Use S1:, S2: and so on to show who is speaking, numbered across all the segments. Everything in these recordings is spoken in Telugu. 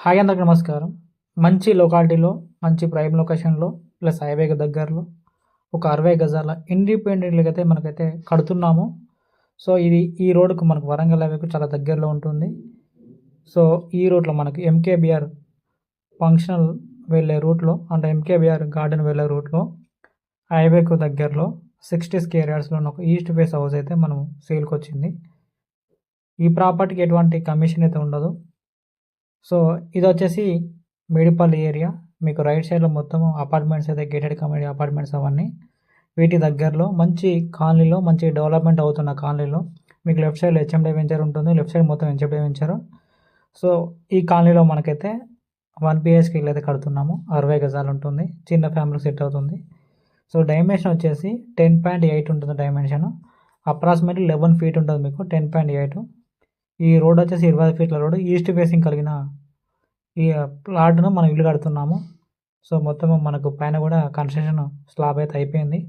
S1: హాయ్ అందరికి నమస్కారం. మంచి లొకాలిటీలో మంచి ప్రైమ్ లొకేషన్లో ప్లస్ హైవేకి దగ్గరలో ఒక అరవై గజాల ఇండిపెండెంట్గా అయితే మనకైతే కడుతున్నాము. సో ఇది ఈ రోడ్డుకు మనకు వరంగల్ హైవేకు చాలా దగ్గరలో ఉంటుంది. సో ఈ రూట్లో మనకి ఎంకేబిఆర్ ఫంక్షనల్ వెళ్ళే రూట్లో అంటే ఎంకేబిఆర్ గార్డెన్ వెళ్ళే రూట్లో హైవేకు దగ్గరలో సిక్స్టీ స్కేర్ యార్డ్స్లో ఉన్న ఒక ఈస్ట్ ఫేస్ హౌస్ అయితే మనం సేల్కి వచ్చింది ఈ ప్రాపర్టీకి ఎటువంటి కమిషన్ అయితే ఉండదు. సో ఇది వచ్చేసి మేడిపల్లి ఏరియా. మీకు రైట్ సైడ్లో మొత్తం అపార్ట్మెంట్స్ అయితే గేటెడ్ కమ్యూనిటీ అపార్ట్మెంట్స్ అవన్నీ. వీటి దగ్గరలో మంచి కాలనీలో మంచి డెవలప్మెంట్ అవుతున్న కాలనీలో మీకు లెఫ్ట్ సైడ్లో హెచ్ఎండి వెంచర్ ఉంటుంది. లెఫ్ట్ సైడ్ మొత్తం హెచ్ఎండి వెంచర్. సో ఈ కాలనీలో మనకైతే వన్ బిహెచ్కి అయితే కడుతున్నాము. అరవై గజాలు ఉంటుంది. చిన్న ఫ్యామిలీ సెట్ అవుతుంది. సో డైమెన్షన్ వచ్చేసి టెన్ పాయింట్ ఎయిట్ ఉంటుంది డైమెన్షన్. అప్రాక్సిమేట్లీ లెవెన్ ఫీట్ ఉంటుంది మీకు టెన్ పాయింట్ ఎయిట్. ఈ రోడ్ వచ్చేసి ఇరవై ఫీట్ల రోడ్ ఈస్ట్ ఫేసింగ్ కలిగిన ఈ ప్లాట్ను మనం ఇల్లు కడుతున్నాము. సో మొత్తం మనకు పైన కూడా కన్స్ట్రక్షన్ స్లాబ్ అయితే అయిపోయింది.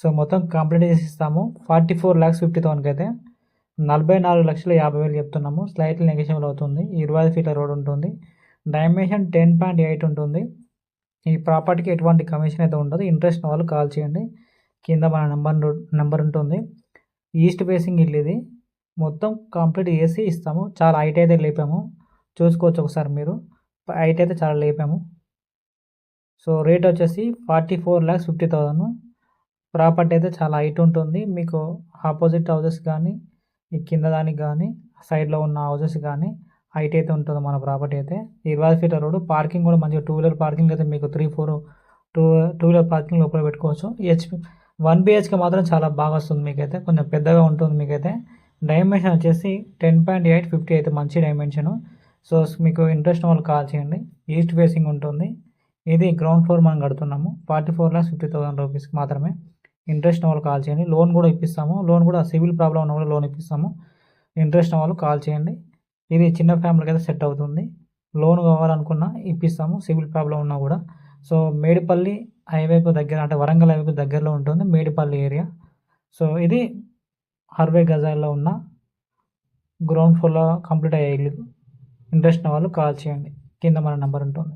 S1: సో మొత్తం కంప్లీట్ చేసి ఇస్తాము ఫార్టీ ఫోర్ ల్యాక్స్ ఫిఫ్టీ థౌసండ్కి అయితే నలభై నాలుగు లక్షల యాభై వేలు చెప్తున్నాము. స్లైట్లీ నెగోషియబుల్ అవుతుంది. ఇరవై ఫీట్ల రోడ్ ఉంటుంది. డైమెన్షన్ టెన్ పాయింట్ ఎయిట్ ఉంటుంది. ఈ ప్రాపర్టీకి ఎటువంటి కమిషన్ అయితే ఉండదు. ఇంట్రెస్ట్ వాళ్ళు కాల్ చేయండి. కింద మన నెంబర్ నెంబర్ ఉంటుంది. ఈస్ట్ ఫేసింగ్ ఇల్లు ఇది. మొత్తం కంప్లీట్ చేసి ఇస్తాము. చాలా హైట్ అయితే లేపాము. చూసుకోవచ్చు ఒకసారి మీరు. హైట్ అయితే చాలా లేపాము. సో రేట్ వచ్చేసి forty four lakhs fifty thousand property అయితే చాలా హైట్ ఉంటుంది. మీకు ఆపోజిట్ హౌసెస్ కానీ ఈ కింద దానికి కానీ సైడ్లో ఉన్న హౌసెస్ కానీ హైట్ అయితే ఉంటుంది మన ప్రాపర్టీ అయితే. ఇరవై ఫీట్ రోడ్డు పార్కింగ్ కూడా మంచిగా టూ వీలర్ పార్కింగ్ అయితే మీకు three four two two wheeler parking లోపల పెట్టుకోవచ్చు. హెచ్పి వన్ బిహెచ్కే మాత్రం చాలా బాగా వస్తుంది మీకైతే. కొంచెం పెద్దగా ఉంటుంది మీకైతే. డైమెన్షన్ వచ్చేసి టెన్ పాయింట్ ఎయిట్ ఫిఫ్టీ అయితే మంచి డైమెన్షను. సో మీకు ఇంట్రెస్ట్ వాళ్ళు కాల్ చేయండి. ఈస్ట్ ఫేసింగ్ ఉంటుంది. ఇది గ్రౌండ్ ఫ్లోర్ మనం కడుతున్నాము. Forty four lakhs fifty thousand రూపీస్కి మాత్రమే. ఇంట్రెస్ట్ వాళ్ళు కాల్ చేయండి. లోన్ కూడా ఇప్పిస్తాము. లోన్ కూడా సివిల్ ప్రాబ్లం ఉన్న కూడా లోన్ ఇప్పిస్తాము. ఇంట్రెస్ట్ వాళ్ళు కాల్ చేయండి. ఇది చిన్న ఫ్యామిలీకి అయితే సెట్ అవుతుంది. లోన్ కావాలనుకున్నా ఇప్పిస్తాము. సివిల్ ప్రాబ్లం ఉన్నా కూడా. సో మేడిపల్లి హైవేకు దగ్గర అంటే వరంగల్ హైవేకు దగ్గరలో ఉంటుంది. మేడిపల్లి ఏరియా. సో ఇది అరవై గజాల్లో ఉన్న గ్రౌండ్ ఫ్లోర్లో కంప్లీట్ అయ్యే ఇల్లు ఇంట్రెస్ట్ ఉన్న వాళ్ళు కాల్ చేయండి. కింద మన నెంబర్ ఉంటుంది.